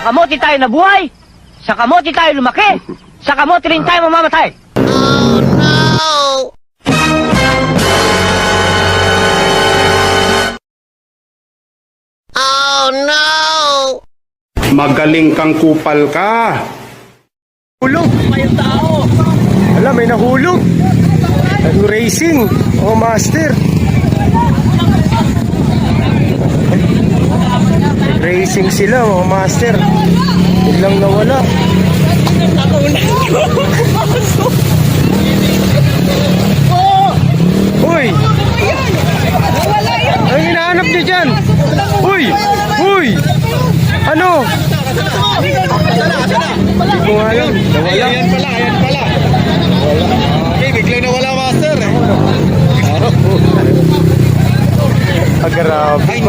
kamote tayo nabuhay, sa kamote tayo lumaki, sa kamote rin tayo mamamatay. Magaling kang kupal ka. Hulog. Alam, may nahulog. Racing? Oh, master. Racing sila, oh, master. Biglang nawala. Uy! Ang hinahanap niyo dyan? Uy! Uy! Ano? Hindi ko nga alam. Nawala. Ayan pala, ayan pala. Okay, biglang nawala master eh. Ah.